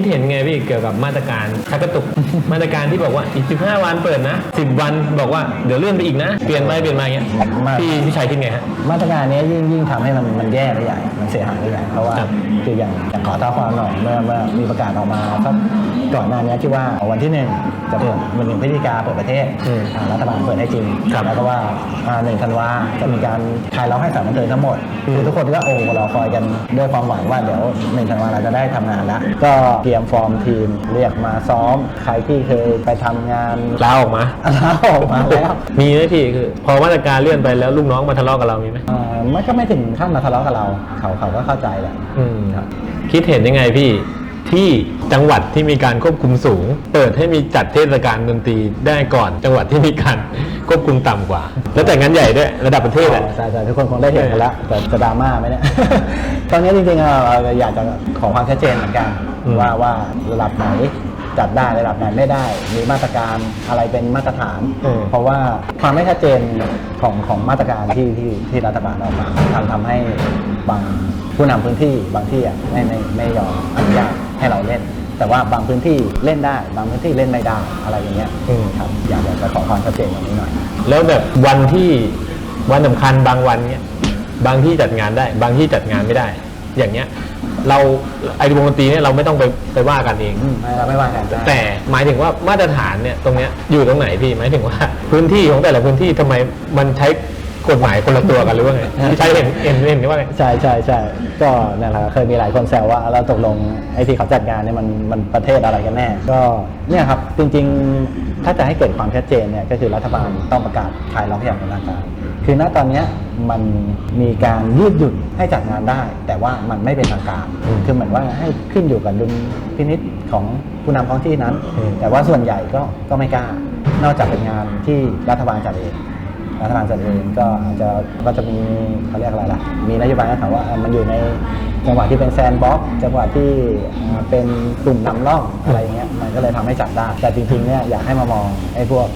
คิดเห็นไงพี่เกี่ยวกับมาตรการชักกระตุก มาตรการที่บอกว่าอีก 15 วันเปิดนะ 10 วันบอกว่าเดี๋ยวเลื่อนไปอีกนะ เปลี่ยนไปเปลี่ยนมาอย่างเงี้ยมาพี่พี่ชัยคิดไงฮะ มาตรการนี้ยิ่งยิ่งทำให้มันมันแย่ไปใหญ่ มันเสียหายไปใหญ่ เพราะว่าครับคืออย่างอย่างขอเท้าความหน่อยเมื่อเมื่อมีประกาศออกมาสักก่อนหน้านี้ที่ว่าวันที่หนึ่งจะเปิดวันหนึ่งพฤศจิกาเปิดประเทศอืมอ่ารัฐบาลเปิดให้จริง ครับแล้วก็ว่าอ่าหนึ่งธันวาจะมีการคลายล็อกให้สถารบันเทิงทั้งหมดคือทุกคนก็โอ้รอคอยกันด้วยความหวังว่าเดี๋ยวหนึ่งธันวาเราจะได้ทำงานแล้วก็เตรียมฟอร์มทีม เรียกมาซ้อม ใครที่เคยไปทำงานลาออกมาลาออกมาแล้ว มีไหมพี่คือ พอมาตรการเลื่อนไปแล้วลูกน้องมาทะเลาะกับเรามีไหมอ่ามันก็ไม่ถึงขั้นมาทะเลาะกับเรา เขาเขาก็เข้าใจแหละอืมครับคิดเห็นยังไงพี่ ที่จังหวัดที่มีการควบคุมสูง เปิดให้มีจัดเทศกาลดนตรีได้ก่อน จังหวัดที่มีการควบคุมต่ำกว่า แล้วแต่งานใหญ่ด้วยระดับประเทศอะใช่ใช่ทุกคนคงได้เห็นกันแล้วแต่จะดราม่าไหมเนี่ยตอนนี้จริงๆอะเราอยากจะขอความชัดเจนเหมือนกันอืมว่าว่าระดับไหนจัดได้ระดับไหนไม่ได้ มีมาตรการอะไรเป็นมาตรฐานอืมเพราะว่าความไม่ชัดเจนของของมาตรการที่ที่ที่รัฐบาลออกมาทำทำให้บางผู้นำพื้นที่บางที่อะไม่ไม่ไม่ยอมอนุญาต ให้เราเล่น แต่ว่าบางพื้นที่เล่นได้ บางพื้นที่เล่นไม่ได้อะไรอย่างเงี้ยอืม ครับอยากจะขอความชัดเจนตรงนี้หน่อย แล้วแบบวันที่วันสำคัญบางวันเนี้ยบางที่จัดงานได้ บางที่จัดงานไม่ได้ อย่างเงี้ย เราไอ้วงดนตรีเนี่ยเราไม่ต้องไปไปว่ากันเอง อืมไม่เราไม่ว่ากันได้แต่หมายถึงว่ามาตรฐานเนี่ยตรงเนี้ยอยู่ตรงไหนพี่หมายถึงว่า พื้นที่ของแต่ละพื้นที่ทำไมมันใช้ กฎหมายคนละตัวกันหรือว่าไงพี่ใช้เห็นเห็นเห็นว่าไงใช่ใช่ใช่ก็นั่นแหละเคยมีหลายคนแซวว่าเราตกลงไอ้ที่เขาจัดงานเนี่ยมันมันประเทศอะไรกันแน่ ก็เนี่ยครับจริงๆ ถ้าจะให้เกิดความชัดเจนเนี่ยก็คือรัฐบาลต้องประกาศคลายล็อกอย่างเป็นทางการคือณตอนเนี้ยมันมีการยืดหยุ่นให้จัดงานได้ แต่ว่ามันไม่เป็นทางการอืมคือเหมือนว่าให้ขึ้นอยู่กับดุลพินิษของผู้นำท้องที่นั้นอืมแต่ว่าส่วนใหญ่ก็ก็ไม่กล้านอกจากเป็นงานที่รัฐบาลจัดเอง รัฐบาลจัดเองก็อาจจะก็จะมีเขาเรียกอะไรล่ะ มีนโยบายก็ถามว่าเอ่อมันอยู่ในจังหวะที่เป็นแซนด์บ็อกซ์จังหวะที่อ่าเป็นกลุ่มนำร่องอะไรอย่างเงี้ยมันก็เลยทำให้จัดได้ แต่จริงๆเนี่ยอยากให้มามองไอ้พวก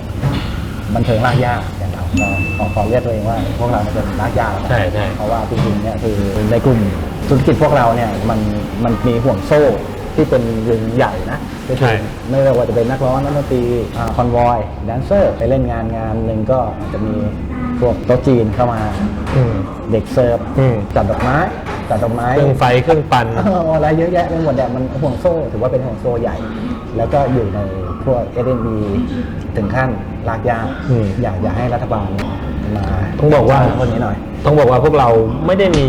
บันเทิงรากหญ้าอย่างเราเราขอขอเรียกตัวเองว่าพวกเราเนี่ยเป็นรากหญ้าแล้วกันใช่ใช่เพราะว่าจริงๆเนี่ยคือในกลุ่มธุรกิจพวกเราเนี่ยมันมันมีห่วงโซ่ ที่เป็นวงใหญ่นะก็ใช่คือไม่ว่าจะเป็นนักร้องนักดนตรีคอนวอยแดนเซอร์ไปเล่นงานงานหนึ่งก็อาจจะมีพวกโต๊ะจีนเข้ามาอืมเด็กเสิร์ฟอืมจัดดอกไม้จัดดอกไม้เครื่องไฟเครื่องปั่นเอออะไรเยอะแยะไปหมดเนี่ยมันห่วงโซ่ ถือว่าเป็นห่วงโซ่ใหญ่ แล้วก็อยู่ในพวก s อ b ถึงขั้นลากยากอืมอยากอยากให้รัฐบาลมาต้องบอกว่าพวกนี้หน่อย ต้องบอกว่าพวกเราไม่ได้มี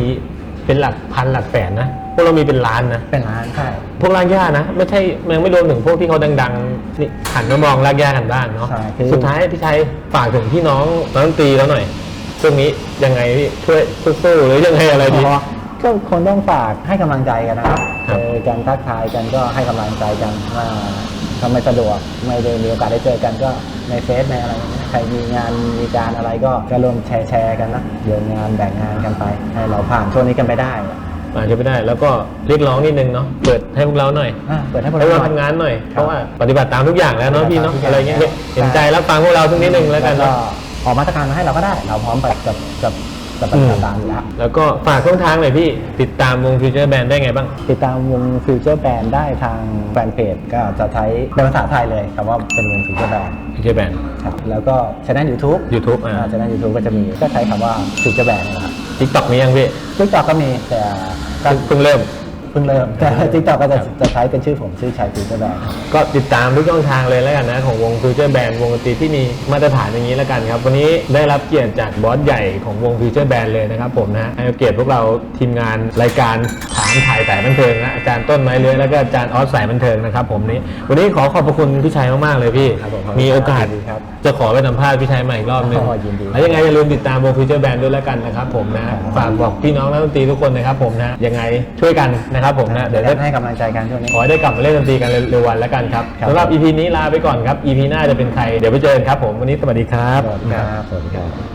เป็นหลักพันหลักแสนนะพวกเรามีเป็นล้านนะเป็นร้านใช่ พวกรากหญ้านะไม่ใช่ยังไม่รวมถึงพวกที่เขาดังๆนี่หันมามองรากหญ้ากันบ้างเนาะใช่คือ สุดท้ายพี่ชัยฝากถึงพี่น้องนักดนตรีแล้วหน่อยช่วงนี้ยังไงพี่ช่วยสู้ๆหรือยังไงอะไรดีอ๋อก็คงต้องฝากให้กำลังใจกันนะครับครัเจบอกันทักทายกันก็ให้กำลังใจกันว่าถ้าไม่สะดวกไม่ได้มีโอกาสได้เจอกันก็ในเฟซในอะไรอย่างเงี้ยใค รมีงานมีการอะไรก็ก็รวมแชร์แชร์กันนะเดินงานแบ่งงานกันไป ให้เราผ่านช่วงนี้กันไปได้อาจจะไม่ได้ แล้วก็เรียกร้องนิดนึงเนาะเปิดให้พวกเราหน่อยอะเปิดให้พวกให้เราเราหน่อย ทำงานหน่อยครับเพราะว่าปฏิบัติตามทุกอย่างแล้วเนาะพี่เนาะปฏิบัติตามทุกอย่างอะไรเงี้ยใช่เห็นใจรับฟังพวกเราสักนิดนึงแล้วกันก็เนาะ ออกมาตรการมาให้เราก็ได้ เราพร้อมกับกับกับ กับปฏิบัติตามอยู่แล้ว แล้วก็ฝากช่องทางหน่อยพี่ ติดตามวงฟิวเจอร์แบนได้ไงบ้าง ติดตามวงฟิวเจอร์แบนได้ทางแฟนเพจก็จะใช้เป็นภาษาไทยเลยคำว่าเป็นวงฟิวเจอร์แบนฟิวเจอร์แบนครับแล้วก็ช่องยูทูบ YouTube อ่าช่องยูทูบก็จะมีก็ใช้คำว่าฟิวเจอร์แบนนะครับทิกตอกมียังพี่ทิกตอกก็มีแต่ก็เพิ่งเริ่มเพิ่งเริ่มแต่ทิกตอกก็จะครับจะใช้เป็นชื่อผมชื่อชัยฟิวเจอร์แบนก็ติดตามทุกช่องทางเลยแล้วกันนะ ของวงฟิวเจอร์แบนวงดนตรีที่มีมาตรฐานอย่างนี้แล้วกันครับ วันนี้ได้รับเกียรติจากบอสใหญ่ของวงฟิวเจอร์แบนเลยนะครับผมนะให้เกียรติพวกเราทีมงานรายการถามถ่ายสายบันเทิงนะอาจารย์ต้นไม้เลื้อยแล้วก็อาจารย์ออสสายบันเทิงนะครับผมนี้ วันนี้ขอขอบพระคุณพี่ชัยมากๆเลยพี่ครับผมมีโอกาสยินดีครับจะขอไปสัมภาษณ์พี่ชัยใหม่อีกรอบหนึงอ๋อยินดีแล้วยังไงอย่าลืมติดตามวงฟิวเจอร์แบนด้วยแล้วกันนะครับผมนะฝากบอกพี่น้องนักดนตรีทุกคนนะครับผมนะยังไงช่วยกันนะครับผมนะเดี๋ยวได้ได้ให้กำลังใจกันช่วงนี้ ขอให้ได้กลับมาเล่นดนตรีกันเร็วๆวันแล้วกันครับครับ สำหรับ EP นี้ลาไปก่อนครับ EP หน้าจะเป็นใครเดี๋ยวไปเจอกันครับผมวันนี้สวัสดีครับ สวัสดีครับสวัสดีครับ